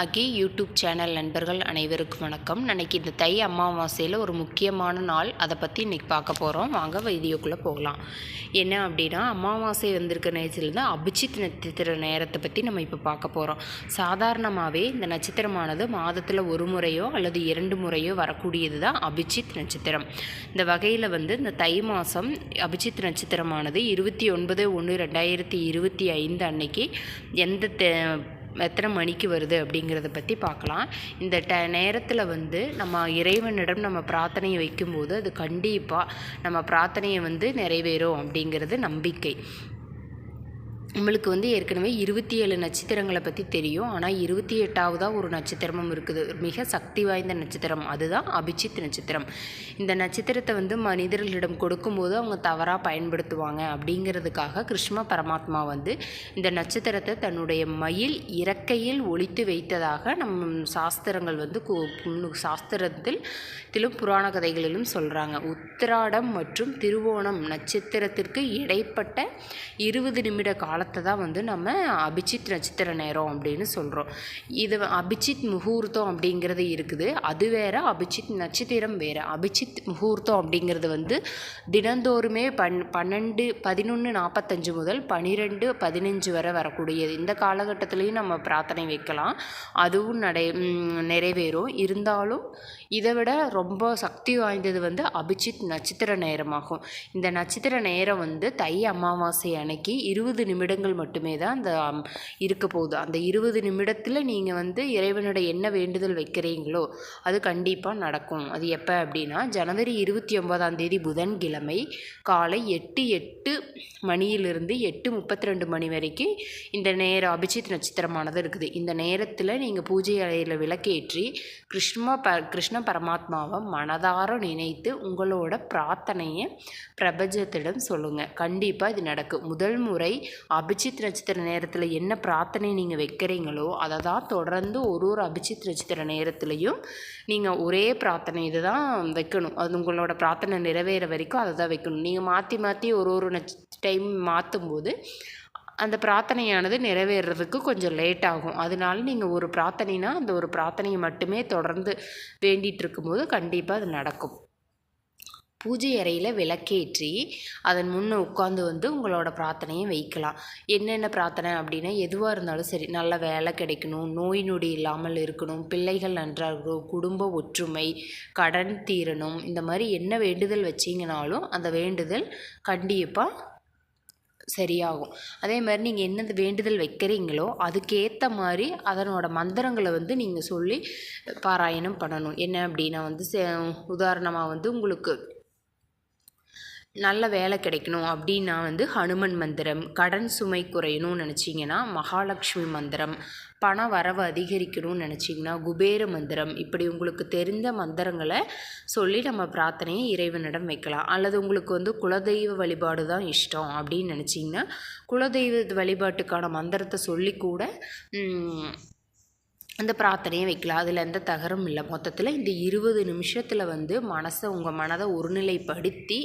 அகி YouTube channel நண்பர்கள் அனைவருக்கும் வணக்கம். இன்னைக்கு இந்த தை அமாவாசையில் ஒரு முக்கியமான நாள். அதை பற்றி இன்றைக்கி பார்க்க போகிறோம் வாங்க வீடியோக்குள்ளே போகலாம். என்ன அப்படின்னா அமாவாசை வந்திருக்க நேரத்துலேருந்து அபிஜித் நட்சத்திர நேரத்தை பற்றி நம்ம இப்போ பார்க்க போகிறோம் சாதாரணமாகவே இந்த நட்சத்திரமானது மாதத்தில் ஒரு முறையோ அல்லது இரண்டு முறையோ வரக்கூடியது தான் அபிஜித் நட்சத்திரம். இந்த வகையில் வந்து இந்த தை மாதம் அபிஜித் நட்சத்திரமானது இருபத்தி ஒன்பது ஒன்று ரெண்டாயிரத்தி இருபத்தி ஐந்து அன்னைக்கு எந்த எத்தனை மணிக்கு வருது அப்படிங்கிறத பற்றி பார்க்கலாம். இந்த ட நேரத்தில் வந்து நம்ம இறைவனிடம் நம்ம பிரார்த்தனையை வைக்கும்போது அது கண்டிப்பாக நம்ம பிரார்த்தனையை வந்து நிறைவேறும் அப்படிங்கிறது நம்பிக்கை. நம்மளுக்கு வந்து ஏற்கனவே இருபத்தி ஏழு நட்சத்திரங்களை பற்றி தெரியும். ஆனால் இருபத்தி எட்டாவதாக ஒரு நட்சத்திரமும் இருக்குது. மிக சக்தி வாய்ந்த நட்சத்திரம். அதுதான் அபிஜித் நட்சத்திரம். இந்த நட்சத்திரத்தை வந்து மனிதர்களிடம் கொடுக்கும்போது அவங்க தவறாக பயன்படுத்துவாங்க அப்படிங்கிறதுக்காக கிருஷ்ண பரமாத்மா வந்து இந்த நட்சத்திரத்தை தன்னுடைய மயில் இறக்கையில் ஒழித்து வைத்ததாக நம் சாஸ்திரங்கள் வந்து சாஸ்திரத்தில் திலும் புராண கதைகளிலும் சொல்கிறாங்க உத்திராடம் மற்றும் திருவோணம் நட்சத்திரத்திற்கு இடைப்பட்ட இருபது நிமிட கால காலத்தை தான் வந்து நம்ம அபிஜித் நட்சத்திர நேரம் அப்படின்னு சொல்கிறோம் இது அபிஜித் முகூர்த்தம் அப்படிங்கிறது இருக்குது. அது வேறு அபிஜித் நட்சத்திரம் வேறு. அபிஜித் முகூர்த்தம் அப்படிங்கிறது வந்து தினந்தோறுமே பன் பன்னெண்டு பதினொன்று நாற்பத்தஞ்சு முதல் பன்னிரெண்டு பதினஞ்சு வரை வரக்கூடியது. இந்த காலகட்டத்துலேயும் நம்ம பிரார்த்தனை வைக்கலாம். அதுவும் நடை நிறைவேறும். இருந்தாலும் இதை விட ரொம்ப சக்தி வாய்ந்தது வந்து அபிஜித் நட்சத்திர நேரமாகும். இந்த நட்சத்திர நேரம் வந்து தை அமாவாசை அன்னைக்கு இருபது நிமிடம் நிமிடங்கள் மட்டுமே தான் அந்த இருக்க போகுது. அந்த இருபது நிமிடத்தில் நீங்கள் வந்து இறைவனோட என்ன வேண்டுதல் வைக்கிறீங்களோ அது கண்டிப்பாக நடக்கும். அது எப்போ அப்படின்னா ஜனவரி இருபத்தி ஒன்பதாம் தேதி புதன்கிழமை காலை எட்டு எட்டு மணியிலிருந்து எட்டு முப்பத்தி ரெண்டு மணி வரைக்கும் இந்த நேரம் அபிஜித் நட்சத்திரமானது இருக்குது. இந்த நேரத்தில் நீங்கள் பூஜை அறையில் விளக்கேற்றி கிருஷ்ண ப கிருஷ்ண பரமாத்மாவை மனதார நினைத்து உங்களோட பிரார்த்தனையை பிரபஞ்சத்திடம் சொல்லுங்கள் கண்டிப்பாக இது நடக்கும். முதல் முறை அபிஜித் நட்சத்திர நேரத்தில் என்ன பிரார்த்தனை நீங்கள் வைக்கிறீங்களோ அதை தான் தொடர்ந்து ஒரு ஒரு அபிஜித் நட்சத்திர நேரத்துலையும் நீங்கள் ஒரே பிரார்த்தனை இதை தான் வைக்கணும். அது உங்களோட பிரார்த்தனை நிறைவேற வரைக்கும் அதை தான் வைக்கணும். நீங்கள் மாற்றி மாற்றி ஒரு ஒரு நட்ச டைம் மாற்றும்போது அந்த பிரார்த்தனையானது நிறைவேறதுக்கு கொஞ்சம் லேட் ஆகும். அதனால நீங்கள் ஒரு பிரார்த்தனைனா அந்த ஒரு பிரார்த்தனையை மட்டுமே தொடர்ந்து வேண்டிகிட்டு இருக்கும்போது கண்டிப்பாக அது நடக்கும். பூஜை அறையில் விளக்கேற்றி அதன் முன்னே உட்காந்து வந்து உங்களோட பிரார்த்தனையை வைக்கலாம். என்னென்ன பிரார்த்தனை அப்படின்னா எதுவாக இருந்தாலும் சரி நல்ல வேலை கிடைக்கணும் நோய் நொடி இல்லாமல் இருக்கணும் பிள்ளைகள் நன்றாக இருக்கணும் குடும்ப ஒற்றுமை கடன் தீரணும் இந்த மாதிரி என்ன வேண்டுதல் வச்சிங்கனாலும் அந்த வேண்டுதல் கண்டிப்பாக சரியாகும். அதே மாதிரி நீங்கள் என்ன வேண்டுதல் வைக்கிறீங்களோ அதுக்கேற்ற மாதிரி அதனோட மந்திரங்களை வந்து நீங்கள் சொல்லி பாராயணம் பண்ணணும். என்ன அப்படின்னா வந்து உதாரணமாக வந்து உங்களுக்கு நல்ல வேலை கிடைக்கணும் அப்படின்னா வந்து ஹனுமன் மந்திரம் கடன் சுமை குறையணும்னு நினச்சிங்கன்னா மகாலட்சுமி மந்திரம் பண வரவு அதிகரிக்கணும்னு நினச்சிங்கன்னா குபேர மந்திரம். இப்படி உங்களுக்கு தெரிந்த மந்திரங்களை சொல்லி நம்ம பிரார்த்தனையை இறைவனிடம் வைக்கலாம். அல்லது உங்களுக்கு வந்து குலதெய்வ வழிபாடு தான் இஷ்டம் அப்படின்னு நினச்சிங்கன்னா குலதெய்வ வழிபாட்டுக்கான மந்திரத்தை சொல்லி கூட அந்த பிரார்த்தனையை வைக்கலாம். அதில் எந்த தகரும் இல்லை. மொத்தத்தில் இந்த இருபது நிமிஷத்தில் வந்து மனசை உங்கள் மனதை ஒருநிலைப்படுத்தி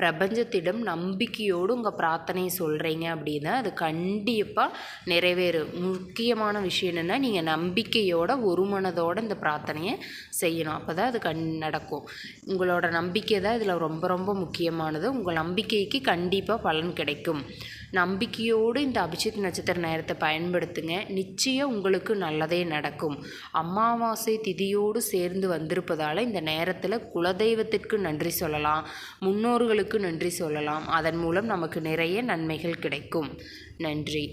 பிரபஞ்சத்திடம் நம்பிக்கையோடு உங்கள் பிரார்த்தனையை சொல்கிறீங்க அப்படின்னா அது கண்டிப்பாக நிறைவேறும். முக்கியமான விஷயம் என்னென்னா நீங்கள் நம்பிக்கையோட ஒரு மனதோடு இந்த பிரார்த்தனையை செய்யணும். அப்போ தான் அது கண் நடக்கும். உங்களோட நம்பிக்கை தான் இதில் ரொம்ப ரொம்ப முக்கியமானது. உங்கள் நம்பிக்கைக்கு கண்டிப்பாக பலன் கிடைக்கும். நம்பிக்கையோடு இந்த அபிஷேக் நட்சத்திர நேரத்தை பயன்படுத்துங்க. நிச்சயம் உங்களுக்கு நல்லதே நடக்கும். அமாவாசை திதியோடு சேர்ந்து வந்திருப்பதால் இந்த நேரத்தில் குலதெய்வத்திற்கு நன்றி சொல்லலாம். முன்னோர்களுக்கு நன்றி சொல்லலாம். அதன் மூலம் நமக்கு நிறைய நன்மைகள் கிடைக்கும். நன்றி.